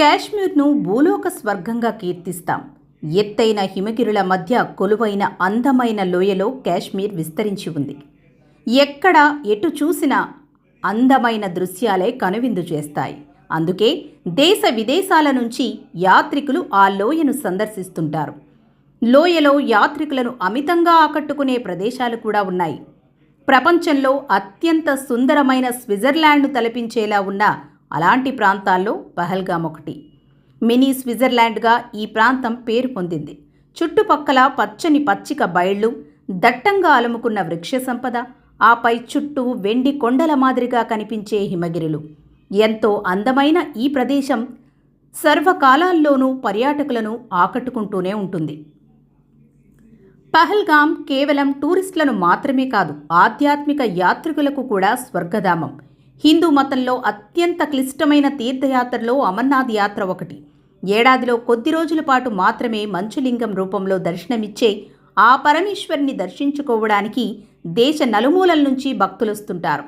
కాశ్మీర్ను భూలోక స్వర్గంగా కీర్తిస్తాం. ఎత్తైన హిమగిరుల మధ్య కొలువైన అందమైన లోయలో కాశ్మీర్ విస్తరించి ఉంది. ఎక్కడ ఎటు చూసినా అందమైన దృశ్యాలే కనువిందు చేస్తాయి. అందుకే దేశ విదేశాల నుంచి యాత్రికులు ఆ లోయను సందర్శిస్తుంటారు. లోయలో యాత్రికులను అమితంగా ఆకట్టుకునే ప్రదేశాలు కూడా ఉన్నాయి. ప్రపంచంలో అత్యంత సుందరమైన స్విట్జర్లాండ్ను తలపించేలా ఉన్న అలాంటి ప్రాంతాల్లో పహల్గామ్ ఒకటి. మినీ స్విట్జర్లాండ్గా ఈ ప్రాంతం పేరు పొందింది. చుట్టుపక్కల పచ్చని పచ్చిక బయళ్ళు దట్టంగా అలుముకున్న వృక్ష సంపద ఆపై చుట్టూ వెండి కొండల మాదిరిగా కనిపించే హిమగిరులు. ఎంతో అందమైన ఈ ప్రదేశం సర్వకాలాల్లోనూ పర్యాటకులను ఆకట్టుకుంటూనే ఉంటుంది. పహల్గామ్ కేవలం టూరిస్టులను మాత్రమే కాదు ఆధ్యాత్మిక యాత్రికులకు కూడా స్వర్గధామం. హిందూ మతంలో అత్యంత క్లిష్టమైన తీర్థయాత్రలో అమర్నాథ్ యాత్ర ఒకటి. ఏడాదిలో కొద్ది రోజుల పాటు మాత్రమే మంచులింగం రూపంలో దర్శనమిచ్చే ఆ పరమేశ్వరిని దర్శించుకోవడానికి దేశ నలుమూలల నుంచి భక్తులొస్తుంటారు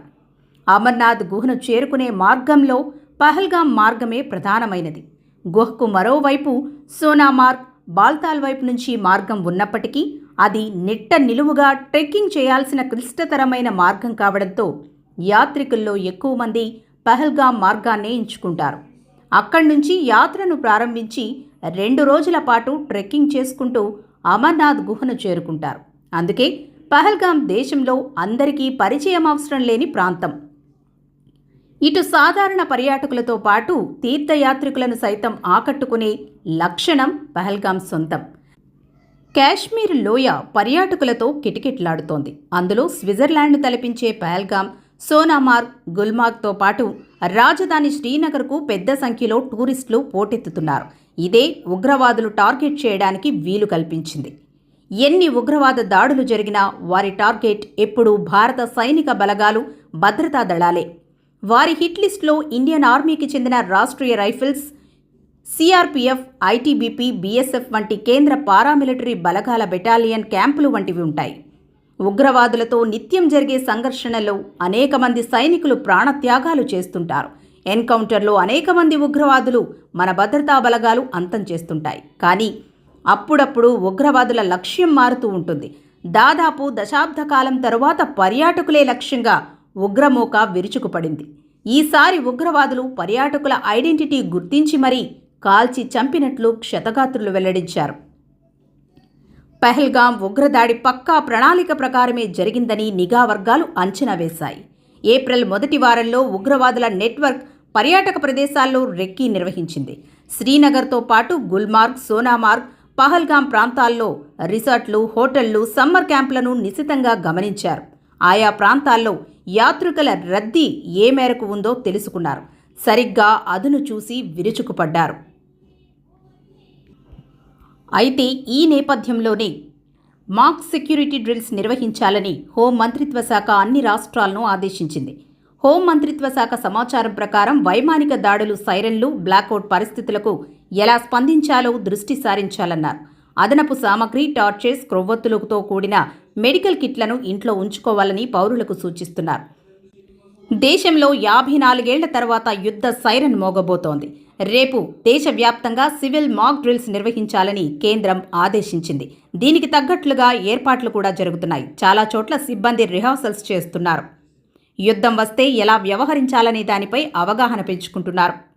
అమర్నాథ్ గుహను చేరుకునే మార్గంలో పహల్గాం మార్గమే ప్రధానమైనది. గుహకు మరోవైపు సోనామార్గ్ బాల్తాల్ వైపు నుంచి మార్గం ఉన్నప్పటికీ అది నిట్ట నిలువుగా ట్రెక్కింగ్ చేయాల్సిన క్లిష్టతరమైన మార్గం కావడంతో యాత్రికుల్లో ఎక్కువ మంది పహల్గాం మార్గాన్నే ఎంచుకుంటారు. అక్కడి నుంచి యాత్రను ప్రారంభించి రెండు రోజుల పాటు ట్రెక్కింగ్ చేసుకుంటూ అమర్నాథ్ గుహను చేరుకుంటారు. అందుకే పహల్గాం దేశంలో అందరికీ పరిచయం అవసరం లేని ప్రాంతం. ఇటు సాధారణ పర్యాటకులతో పాటు తీర్థయాత్రికులను సైతం ఆకట్టుకునే లక్షణం పహల్గాం సొంతం. కాశ్మీర్ లోయ పర్యాటకులతో కిటకిటలాడుతోంది. అందులో స్విట్జర్లాండ్ను తలపించే పహల్గాం సోనామార్గ్ గుల్మార్గ్తో పాటు రాజధాని శ్రీనగర్కు పెద్ద సంఖ్యలో టూరిస్టులు పోటెత్తుతున్నారు. ఇదే ఉగ్రవాదులు టార్గెట్ చేయడానికి వీలు కల్పించింది. ఎన్ని ఉగ్రవాద దాడులు జరిగినా వారి టార్గెట్ ఎప్పుడూ భారత సైనిక బలగాలు భద్రతా దళాలే. వారి హిట్ లిస్టులో ఇండియన్ ఆర్మీకి చెందిన Rashtriya rifles CRPF ITBP BSF వంటి కేంద్ర పారామిలిటరీ బలగాల బెటాలియన్ క్యాంపులు వంటివి ఉంటాయి. ఉగ్రవాదులతో నిత్యం జరిగే సంఘర్షణలో అనేక మంది సైనికులు ప్రాణత్యాగాలు చేస్తుంటారు. ఎన్కౌంటర్లో అనేక మంది ఉగ్రవాదులు మన భద్రతా బలగాలు అంతం చేస్తుంటాయి. కానీ అప్పుడప్పుడు ఉగ్రవాదుల లక్ష్యం మారుతూ ఉంటుంది. దాదాపు దశాబ్ద కాలం తరువాత పర్యాటకులే లక్ష్యంగా ఉగ్రమూక విరుచుకుపడింది. ఈసారి ఉగ్రవాదులు పర్యాటకుల ఐడెంటిటీ గుర్తించి మరీ కాల్చి చంపినట్లు క్షతగాత్రులు వెల్లడించారు. పహల్గాం ఉగ్రదాడి పక్కా ప్రణాళిక ప్రకారమే జరిగిందని నిఘా వర్గాలు అంచనా వేశాయి. ఏప్రిల్ మొదటి వారంలో ఉగ్రవాదుల నెట్వర్క్ పర్యాటక ప్రదేశాల్లో రెక్కీ నిర్వహించింది. శ్రీనగర్తో పాటు గుల్మార్గ్ సోనామార్గ్ పహల్గాం ప్రాంతాల్లో రిసార్ట్లు హోటళ్ళు సమ్మర్ క్యాంపులను నిశితంగా గమనించారు. ఆయా ప్రాంతాల్లో యాత్రికుల రద్దీ ఏ మేరకు ఉందో తెలుసుకున్నారు. సరిగ్గా అదును చూసి విరుచుకుపడ్డారు. అయితే ఈ నేపథ్యంలోనే మాక్ సెక్యూరిటీ డ్రిల్స్ నిర్వహించాలని హోం మంత్రిత్వ శాఖ అన్ని రాష్ట్రాలను ఆదేశించింది. హోం మంత్రిత్వ శాఖ సమాచారం ప్రకారం వైమానిక దాడులు సైరన్లు బ్లాక్అవుట్ పరిస్థితులకు ఎలా స్పందించాలో దృష్టి సారించాలన్నారు. అదనపు సామగ్రి టార్చెస్ క్రొవ్వొత్తులతో కూడిన మెడికల్ కిట్లను ఇంట్లో ఉంచుకోవాలని పౌరులకు సూచిస్తున్నారు. దేశంలో యాభై నాలుగేళ్ళ తర్వాత యుద్ధ సైరన్ మోగబోతోంది. రేపు దేశవ్యాప్తంగా సివిల్ మాక్ డ్రిల్స్ నిర్వహించాలని కేంద్రం ఆదేశించింది. దీనికి తగ్గట్లుగా ఏర్పాట్లు కూడా జరుగుతున్నాయి. చాలా చోట్ల సిబ్బంది రిహార్సల్స్ చేస్తున్నారు. యుద్ధం వస్తే ఎలా వ్యవహరించాలనే దానిపై అవగాహన పెంచుకుంటున్నారు.